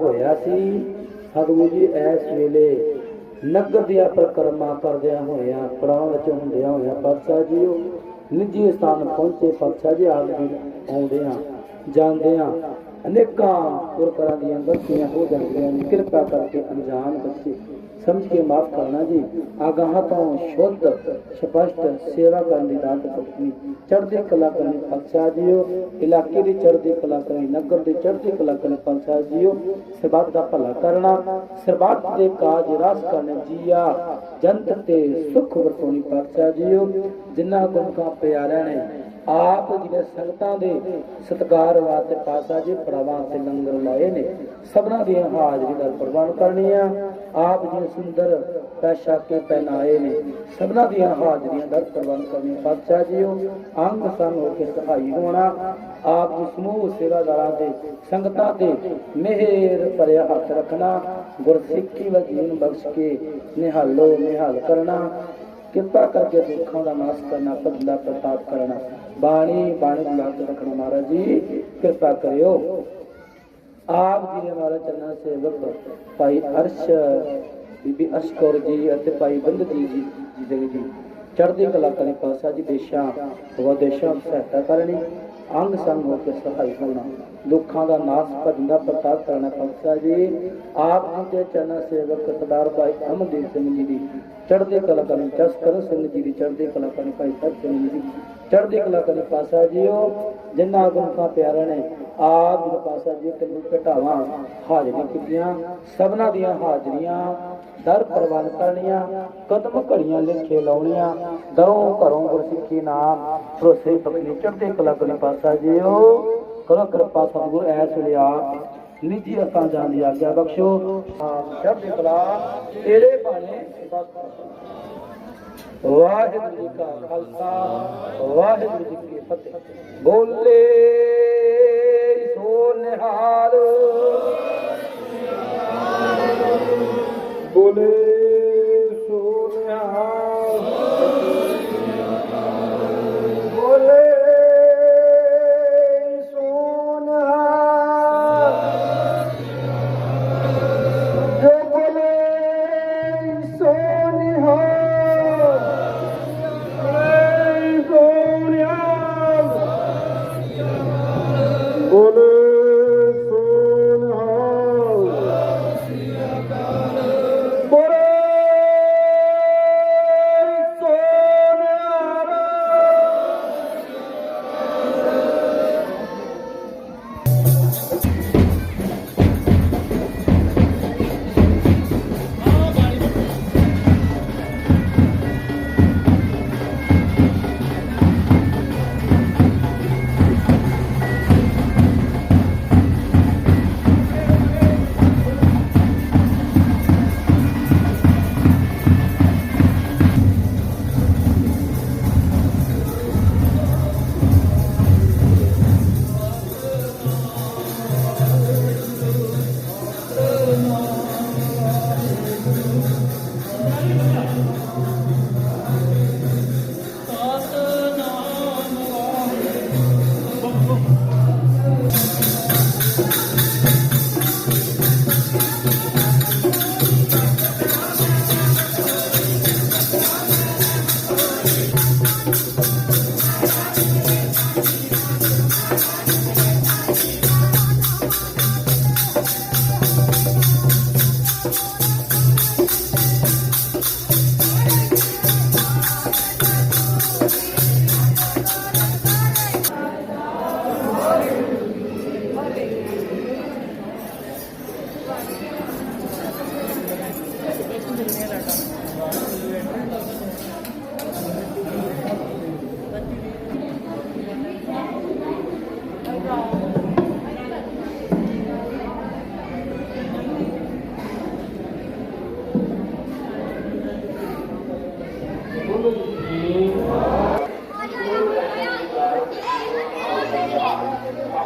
ਹੋਇਆ ਸੀ। ਸਤਿਗੁਰੂ ਜੀ, ਇਸ ਵੇਲੇ ਨਗਰ ਦੀਆਂ ਪਰਿਕਰਮਾ ਕਰਦਿਆਂ ਹੋਇਆਂ ਪੜਾਉ ਵਿੱਚ ਹੁੰਦਿਆਂ ਹੋਇਆਂ ਪਾਤਸ਼ਾਹ ਜੀ ਉਹ ਨਿੱਜੀ ਸਥਾਨ ਪਹੁੰਚੇ ਪਾਤਸ਼ਾਹ ਜੀ ਆਪ ਜੀ ਜਾਂਦੇ ਆ ਅਨੇਕਾਂ ਪੁਰਕਰਾਂ ਦੀਆਂ ਗਲਤੀਆਂ ਹੋ ਜਾਂਦੀਆਂ ਨੇ। ਕਿਰਪਾ ਕਰਕੇ ਅਣਜਾਣ ਬੱਚੇ ਸਮਝ ਕੇ ਮਾਫ ਕਰਨਾ ਜੀ। ਆਗਾਹ ਤੋਂ ਸ਼ੁੱਧ, ਸਪਸ਼ਟ ਸੇਵਾ ਕਰਨ ਦੀ ਦਾਤ ਬਖਸ਼ਣੀ ਚੜ੍ਹਦੀ ਕਲਾ ਕਰਨੀ ਪਾਤਸ਼ਾਹ ਜੀਓ। ਇਲਾਕੇ ਦੀ ਚੜ੍ਹਦੀ ਕਲਾ ਕਰਨੀ ਨਗਰ ਦੀ ਚੜ੍ਹਦੀ ਕਲਾ ਕਰਨੀ ਪਾਤਸ਼ਾਹ ਜੀਓ। ਸਰਬੱਤ ਦਾ ਭਲਾ ਕਰਨਾ, ਸਰਬੱਤ ਦੇ ਕਾਜ ਰਸ ਕਰਨੇ ਜੀਆ। ਜੰਤ ਤੇ ਸੁਖ ਵਰਤੋਣੀ ਪਾਤਸ਼ਾਹ ਜੀਓ। ਜਿਨ੍ਹਾਂ ਗੁਰਮੁਖਾਂ ਪਿਆਰਿਆਂ ਨੇ ਆਪ ਜੀ ਨੇ ਸੰਗਤਾਂ ਦੇ ਸਤਕਾਰ ਵਾਸਤੇ ਪਾਸਾ ਜੀ, ਪੜਾਵਾਂ ਤੇ ਲੰਗਰ ਲਾਏ ਨੇ। ਸਭਨਾਂ ਦੀਆਂ ਹਾਜ਼ਰੀ ਦਾ ਪ੍ਰਬੰਧ ਕਰਨੀ ਆ ਆਪ ਜੀ ਸੁੰਦਰ ਪੈਸ਼ਾ ਕੇ ਪਹਿਨਾਏ ਨੇ। ਸਭਨਾਂ ਦੀਆਂ ਹਾਜ਼ਰੀਆਂ ਦਾ ਪ੍ਰਬੰਧ ਕਰਨੀ ਪਾਤਸ਼ਾਹ ਜੀਓ, ਅੰਗ ਸੰਗ ਹੋ ਕੇ ਸਹਾਈ ਹੋਣਾ। ਆਪ ਜੀ ਸਮੂਹ ਸੇਵਾਦਾਰਾਂ ਦੇ ਸੰਗਤਾਂ ਤੇ ਮਿਹਰ ਭਰਿਆ ਹੱਥ ਰੱਖਣਾ। ਗੁਰਸਿੱਖੀ ਵਜੀਨ ਬਖਸ਼ ਕੇ ਨਿਹਾਲੋ, ਨਿਹਾਲ ਕਰਨਾ। ਕਿਰਪਾ ਕਰਕੇ ਦੁੱਖਾਂ ਦਾ ਨਾਸ਼ ਕਰਨਾ ਪਤਲਾ ਪ੍ਰਤਾਪ ਕਰਨਾ। ਬਾਣੀ ਬਾਣੀ ਨੂੰ ਲਾਤ ਰੱਖਣਾ ਮਹਾਰਾਜ ਜੀ, ਕਿਰਪਾ ਕਰਿਓ। ਆਪ ਜੀ ਦੇ ਮਹਾਰਾਜ ਚਰਨਾਂ ਸੇਵਕ ਭਾਈ ਅਰਸ਼, ਬੀਬੀ ਅਸ਼ਕੌਰ ਜੀ ਅਤੇ ਭਾਈ ਬੰਦ ਜੀ ਜੀ ਜੀ ਦੇ ਜੀ ਚੜ੍ਹਦੀ ਕਲਾ ਕਰੇ ਪਾਸਾ ਜੀ, ਦੇਸ਼ਾਂ ਵਿਦੇਸ਼ਾਂ ਦੀ ਸਹਾਇਤਾ ਕਰਨੀ, ਅੰਗ ਸੰਗ ਹੋ ਕੇ ਸਹਾਈ ਹੋਣਾ। ਦੁੱਖਾਂ ਦਾ ਨਾਸ਼ ਭਜਨ ਦਾ ਪ੍ਰਤਾਪ ਕਰਨਾ ਪਾਸਾ ਜੀ। ਆਪ ਜੀ ਦੇ ਚਰਨਾਂ ਸੇਵਕ ਸਰਦਾਰ ਭਾਈ ਅਮਨਦੀਪ ਸਿੰਘ ਜੀ ਦੀ। ਚੜ੍ਹਦੀ ਕਲਾ ਕਰਨੀ ਜਸਕਰਨ ਸਿੰਘ ਜੀ ਦੀ, ਚੜ੍ਹਦੀ ਕਲਾ ਕਰਨੀ ਭਾਈ ਸਤ ਸਿੰਘ ਜੀ ਦੀ। ਚੜ੍ਹਦੀ ਕਲਾ ਕਰਨੀ ਪਾਸਾ ਉਹ ਜਿਨ੍ਹਾਂ ਗੁਰਮੁਖਾਂ ਪਿਆਰਿਆਂ ਨੇ ਆਪ ਜੀ ਪਾਸਾ ਜੀ ਤੇ ਘਟਾਵਾਂ, ਹਾਜ਼ਰੀ ਕੀਤੀਆਂ। ਸਭਨਾਂ ਦੀਆਂ ਹਾਜ਼ਰੀਆਂ ਦਰ ਪ੍ਰਵਾਨ ਕਰਨੀਆਂ, ਕਦਮ ਘੜੀਆਂ ਲਿਖੇ ਲਾਉਣੀਆਂ, ਦਰੋਂ ਘਰੋਂ ਗੁਰਸਿੱਖੀ ਨਾਮ, ਭਰੋਸੇ ਬਖਲੀ ਚੜ੍ਹਦੀ ਕਲਾ ਪਾਸਾ ਜੀਓ। ਕਰੋ ਕਿਰਪਾ ਸਤਿਗੁਰ ਐਸ ਵੇਲੇ ਆਪ ਨਿੱਜੀ ਅਸਾਂ ਜਾਣ ਦੀ ਆਗਿਆ ਬਖਸ਼ੋ। ਆਪ ਕਲਾ, ਤੇਰੇ ਬਾਣੇ ਵਾਹਿਗੁਰੂ ਜੀ ਕਾ ਖਾਲਸਾ, ਵਾਹਿਗੁਰੂ ਜੀ ਕੀ ਫਤਿਹ। ਬੋਲੇ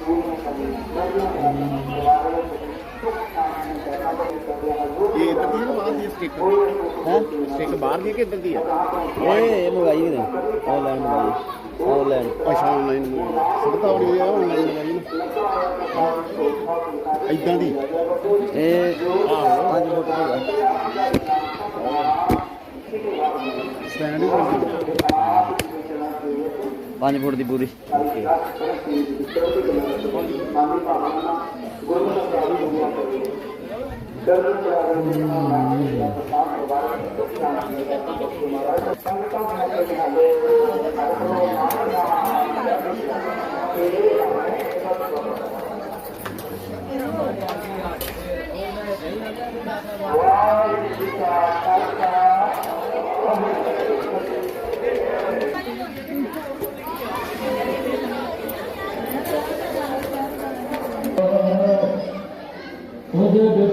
ਇਹ ਤਕਰੀਬਨ ਬਾਹਰ ਦੀ ਸਟਿਕ ਹੈ? ਸਟਿਕ ਬਾਹਰ ਦੀ ਕਿ ਇੱਧਰ ਦੀ ਆ? ਇਹ ਮੰਗਾਈ ਨੇ। ਆਨਲਾਈਨ ਮੰਗਾਈ। ਆਨਲਾਈਨ ਅੱਛਾ ਆਨਲਾਈਨ ਸਬਤਾ ਹੋਣੀ ਆ ਆਨਲਾਈਨ ਮੰਗਾਈ ਇਦਾਂ ਦੀ? ਇਹ ਆਹ। ਅੱਜ ਫੋਟੋ ਹੋਗਾ ਸਟੈਂਡ ਹੀ ਪੰਜ ਫੁੱਟ ਦੀ ਪੂਰੀ। Okay kami guru sekali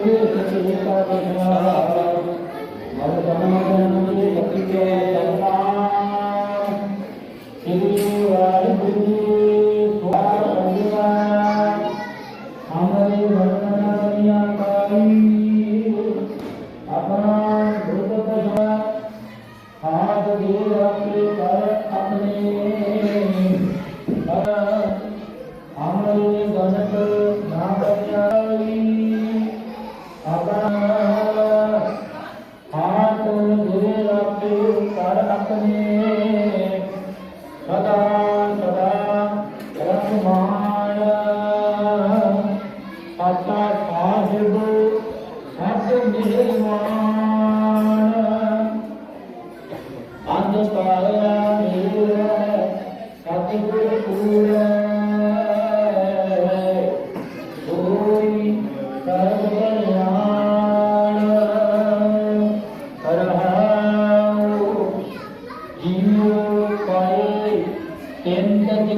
Thank you.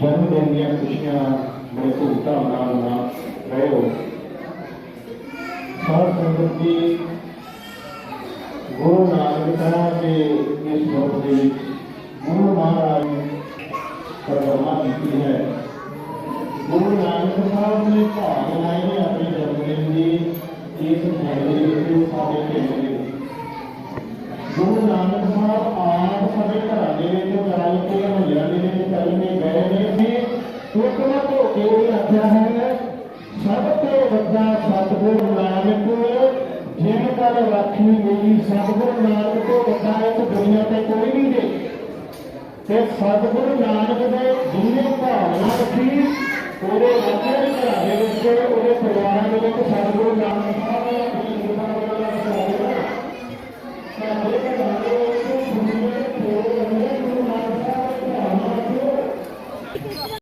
ਜਨਮ ਦਿਨ ਦੀਆਂ ਖੁਸ਼ੀਆਂ ਬੜੇ ਧੂਮਧਾਮ ਨਾਲ ਮਨਾ ਰਹੇ ਹੋ। ਸਾਧ ਸੰਗਤ ਜੀ, ਗੁਰੂ ਨਾਨਕ ਸਾਹਿਬ ਦੇ ਇਸ ਮੁਲਕ ਦੇ ਵਿੱਚ ਗੁਰੂ ਮਹਾਰਾਜ ਨੇ ਪਰਵਾਨਾ ਕੀਤੀ ਹੈ। ਗੁਰੂ ਨਾਨਕ ਸਾਹਿਬ ਨੇ ਭਾਗ ਲਾਏ ਆਪਣੇ ਜਨਮ ਦਿਨ ਦੀ, ਇਸ ਮਹੀਨੇ ਵਿੱਚ ਸਾਡੇ ਪਿੰਡ ਆਖਿਆ ਹੈ। ਸਭ ਤੋਂ ਵੱਡਾ ਸਤਿਗੁਰ ਨਾਨਕ, ਜਿਨ ਕਲ ਰਾਖੀ ਮੇਰੀ ਸਤਿਗੁਰ ਨਾਨਕ ਤੋਂ ਵੱਡਾ ਇੱਕ ਦੁਨੀਆ ਤੇ ਕੋਈ ਨਹੀਂ ਦੇ ਤੇ ਸਤਿਗੁਰੂ ਨਾਨਕ